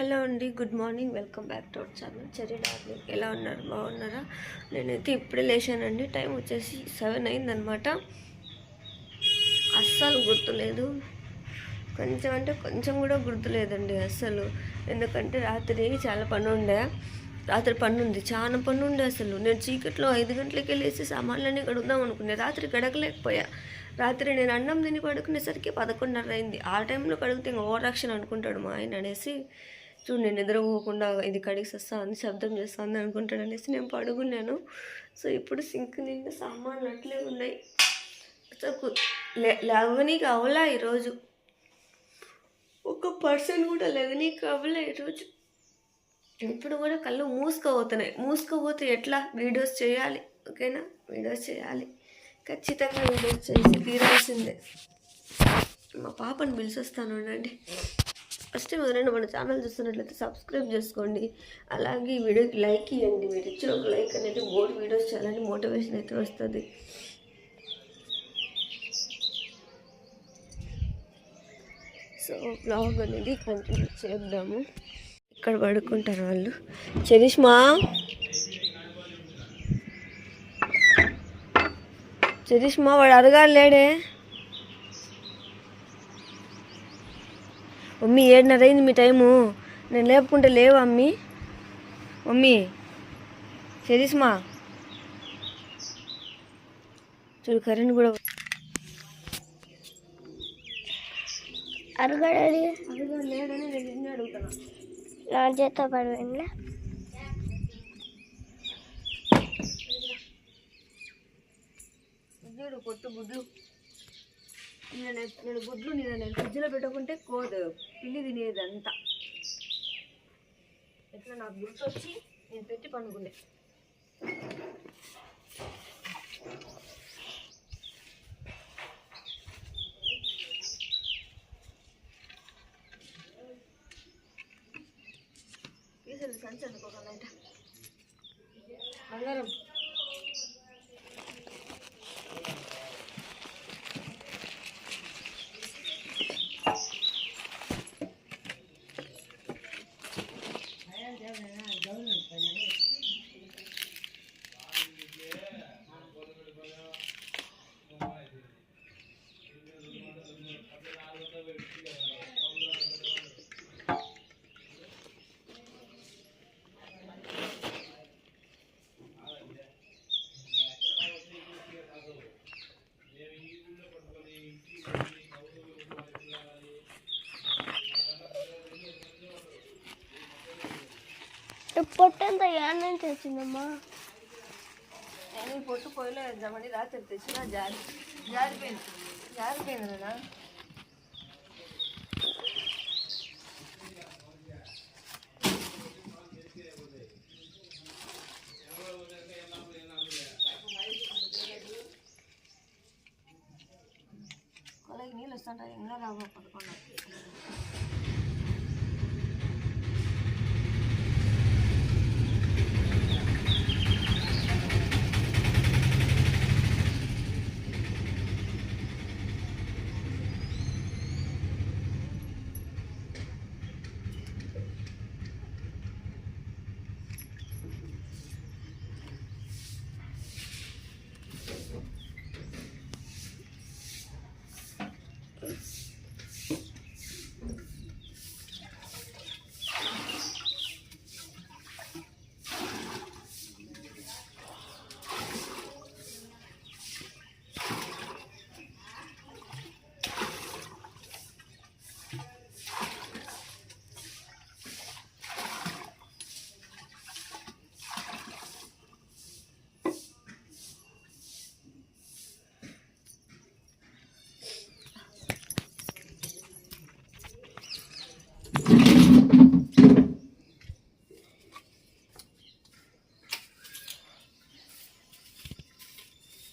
Hello అండి good morning. Welcome back to our channel. Cherry darling ఎలా ఉన్నారు? బాగున్నారా? నేనైతే ఇప్పుడే లేచానండి. టైం వచ్చేసి సెవెన్ అయిందనమాట. అస్సలు గుర్తులేదు. కొంచెం అంటే కొంచెం కూడా గుర్తులేదండి అస్సలు. ఎందుకంటే రాత్రి చాలా పని ఉండే రాత్రి పని ఉంది చాలా పని ఉండే అసలు నేను చీకట్లో ఐదు గంటలకి వెళ్ళేసి సామాన్లన్నీ కడుగుదాం అనుకునే రాత్రి గడకలేకపోయా రాత్రి నేను అన్నం తిని పడుకునేసరికి పదకొండున్నర అయింది. ఆ టైంలో కడిగితే ఇంకా ఓవర్ యాక్షన్ అనుకుంటాడు మా ఆయన అనేసి. చూడు నేను నిద్రపోకుండా ఇది కడిగి వస్తా శబ్దం చేస్తుంది అనుకుంటాడు అనేసి నేను పడుకున్నాను. సో ఇప్పుడు సింక్ నిండా సామాన్లు అట్లే ఉన్నాయి. అసలు కు- కావాలా ఈరోజు. ఒక పర్సన్ కూడా లేవని కావాలా ఈరోజు. ఇప్పుడు కూడా కళ్ళు మూసుకోబోతున్నాయి. మూసుకోబోతే ఎట్లా? వీడియోస్ చేయాలి. ఓకేనా? వీడియోస్ చేయాలి. ఖచ్చితంగా వీడియోస్ చేసి తీరాల్సిందే. మా పాపని పిలిచొస్తాను అండి ఫస్ట్ ఎవరైనా మన ఛానల్ చూస్తున్నట్లయితే సబ్స్క్రైబ్ చేసుకోండి. అలాగే ఈ వీడియోకి లైక్ ఇవ్వండి మీరు ఇచ్చిన ఒక లైక్ అనేది మోర్ వీడియోస్ చేయాలని మోటివేషన్ అయితే వస్తుంది. సో బ్లాగ్ అనేది కంటిన్యూ చేద్దాము. ఇక్కడ పడుకుంటారు వాళ్ళు. చరిష్మా? చరిష్మా వాడు అడగాలి లేడే. మమ్మీ ఏడున్నర అయింది మీ టైము. నేను లేపుకుంటే లేవా అమ్మి? మమ్మీ చరిష్మా చూడు కరెంట్ కూడా అడుగుతున్నా. నా చేత పడిపోయిందా చూడు పొట్టు గుడ్లు నేను నేను గుడ్లు నేను నేను ఫ్రిడ్జ్లో పెట్టుకుంటే కోదు పిల్లి తినేది అంతా ఎట్లా నాకు గుర్తొచ్చి నేను పెట్టి పనుకునే పీసులు సంచి అనుకోకుండా బంగారం. పొట్టంతా ఏడ నుంచి వచ్చిందమ్మా నేను ఈ పొట్టు పొయ్యిలో వేద్దామని రాత్రి తెచ్చిన జారి జారిపోయింది. జారిపోయింది కదా. నీళ్ళు వస్తుంటాయి ఇంకా రాబో పడుకున్నా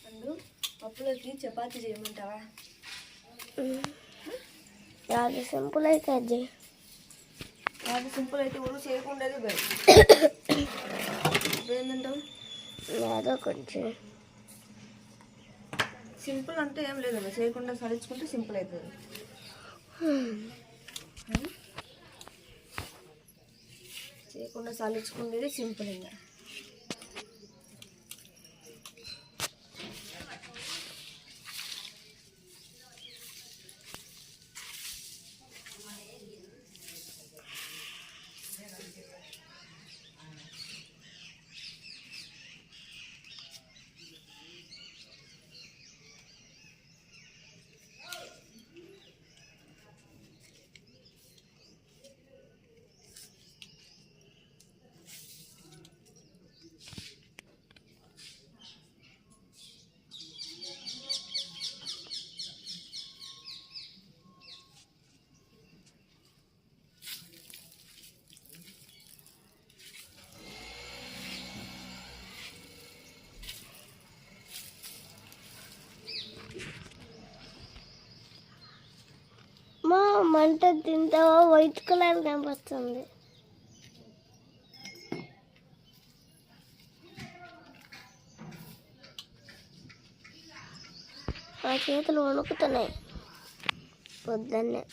అందు పప్పులోకి చపాతీ చేయమంటావా? అది సింపుల్ అయితే అది నాకు సింపుల్ అయితే ఊరు చేయకుండానే బయట. ఏంటంటావు ఏదో కొంచెం. సింపుల్ అంటే ఏం లేదమ్మా చేయకుండా సరించుకుంటే సింపుల్ అవుతుంది. లేకుండా సాలించుకునేది సింపుల్ ఇంకా. అంటే దీంతో వైట్ కలర్ కనిపిస్తుంది నా చేతులు వణుకుతున్నాయి. పొద్దున్నే.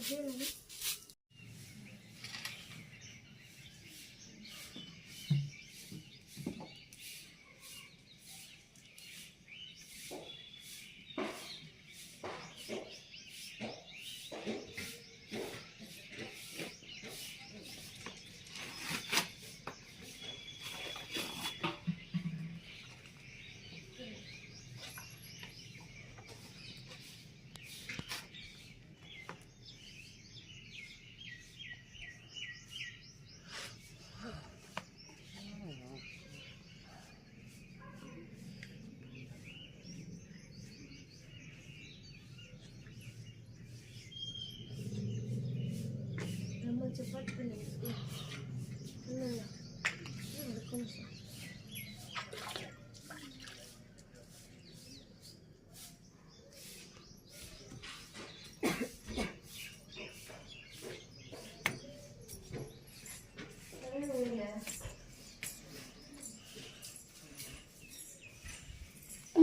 Kahoon. మా అగ్గి చపాతి కొంచెం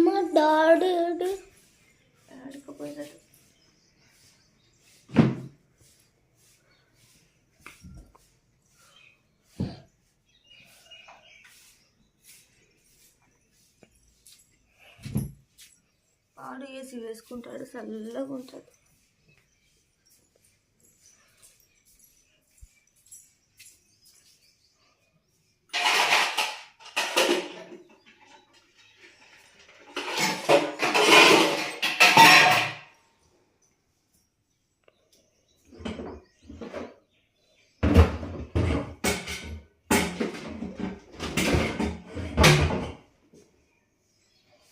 మా డాడీ ఆడుకోపోయినట్టు పాడు వేసి వేసుకుంటాడు చల్లగా ఉంటుంది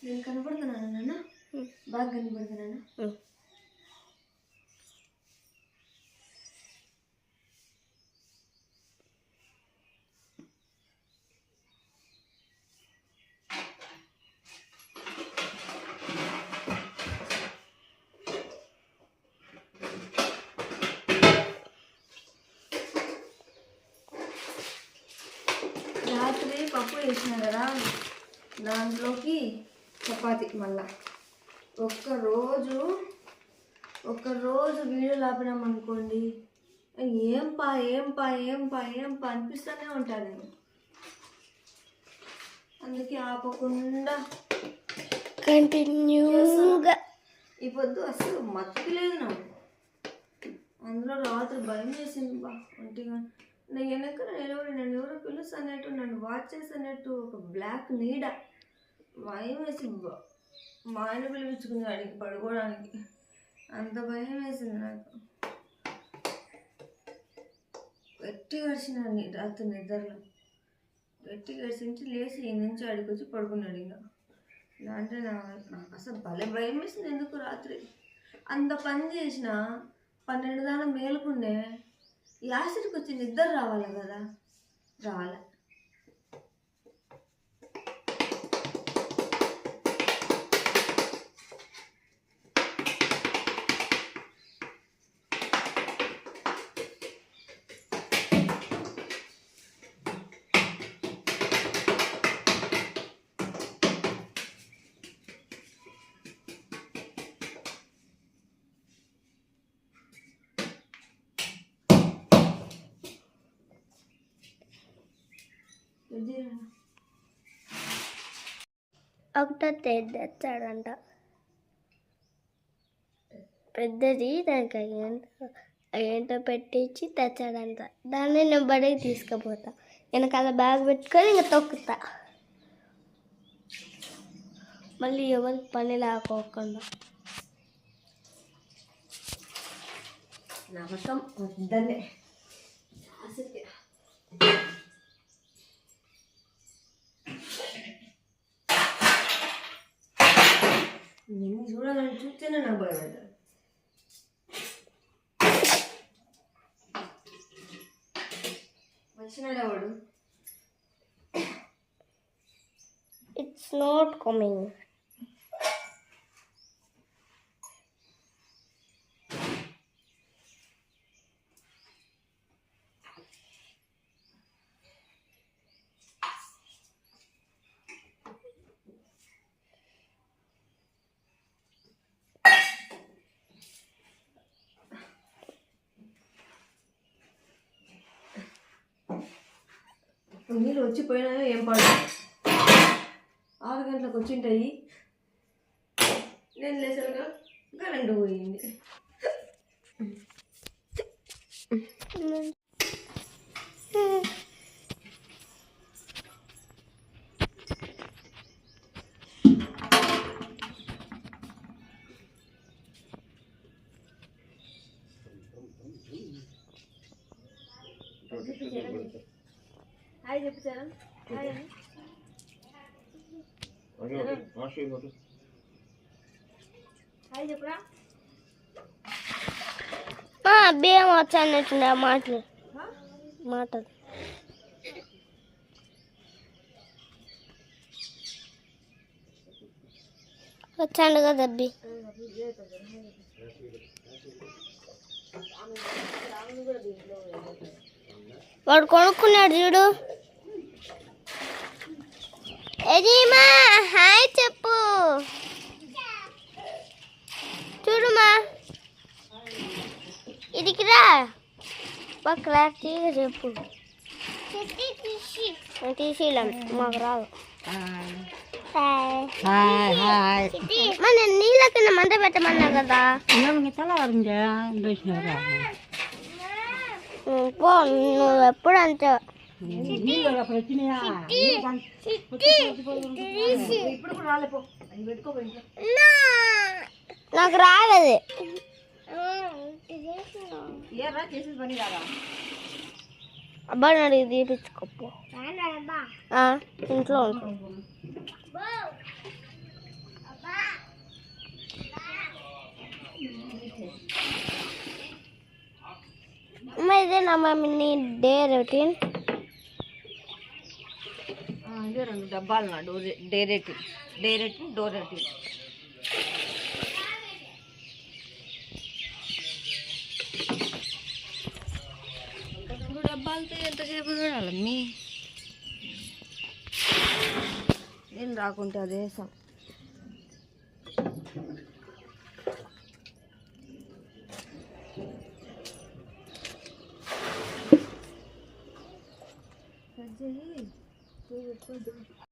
నేను కనపడుతున్నాను నాన్న బాగా కనపడుతున్నాను రాత్రి పప్పు వేసిన కదా దాంట్లోకి చపాతి మళ్ళా ఒక్క రోజు ఒక్క రోజు వీడియో ఆపినాం అనుకోండి. ఏం పా ఏం పా ఏం పా ఏం పా అనిపిస్తూనే ఉంటాను నేను. అందుకే ఆపకుండా కంటిన్యూగా ఈ పొద్దు అసలు మత్తి లేదు నాకు. అందులో రాత్రి భయం చేసింది బా ఒంటిగా. నేను వెనక నిలబడి నన్ను ఎవరో పిలుస్తానట్టు నన్ను వాచ్ చేస్తున్నట్టు ఒక బ్లాక్ నీడ. భయం వేసింది బా. మా ఆయన పిలిపించుకుని అడిగి పడుకోవడానికి. అంత భయం వేసింది నాకు. గట్టి గడిచిన రాత్రి నిద్రలో. గట్టి గడిచించి లేచి ఈ నుంచి అడిగి వచ్చి పడుకున్నాడు ఇంకా. అంటే నా నాకు అసలు భలే భయం వేసింది ఎందుకు రాత్రి? అంత పని చేసిన పన్నెండు దాకా మేలుకుండే. యాసిడ్కి వచ్చి నిద్ర రావాలి కదా? రావాలి. ఒకటో తేదీ తెచ్చాడంట. పెద్దది దానికి ఏంటో ఏంటో పెట్టించి తెచ్చాడంట. దాన్ని నేను బడికి తీసుకుపోతా. వెనకాల బ్యాగ్ పెట్టుకొని ఇంకా తొక్కుతా. మళ్ళీ ఎవరికి పని లేకోకుండా. నమ్మకం వద్దనే ఆశకి నిన్ను చూడాలని చూస్తేనే నాకు భయం అవుతుంది. వచ్చినాడా వాడు? ఇట్స్ నాట్ కమింగ్ నీళ్ళు వచ్చిపోయినా ఏం పాడు? ఆరు గంటలకు వచ్చింటాయి. నేను లేసాక కరెంటు పోయింది. హాయ్ చెప్పు చరణ్ హాయ్ అని హాయ్ చెప్పురా. బియ్యం వచ్చానట్టుండే మాటలు మాటలు వచ్చాడు కదా అబ్బి. వాడు కొనుక్కున్నాడు చూడు. ఎజీమా హాయ్ చెప్పు. చూడుమా. ఇదికి రా బాగా క్లారిటీగా చెప్పు. తీసిలాం మాకు రాదు. మన నీళ్ళ కింద మంట పెట్టమన్నా కదా. పో నువ్వు ఎప్పుడు అంతే. ఇప్పుడు కూడా రాలేపో అవి పెట్టుకోపో ఇంట్లో నాకు రాలేదు ఏరా చేసేది పని కాదా అబ్బాయి అడిగి తీపించుకోపో ఆ, ఇంట్లో ఉంటాం అమ్మ ఇదేనా మమ్మీ నీ డే రొటీన్ ఇదే రెండు డబ్బాలు నా డోరే డేరెట్ డేరెట్ డోరెట్ రెండు డబ్బాలతో ఎంతసేపు చూడాలి మీ నేను రాకుంటే అదే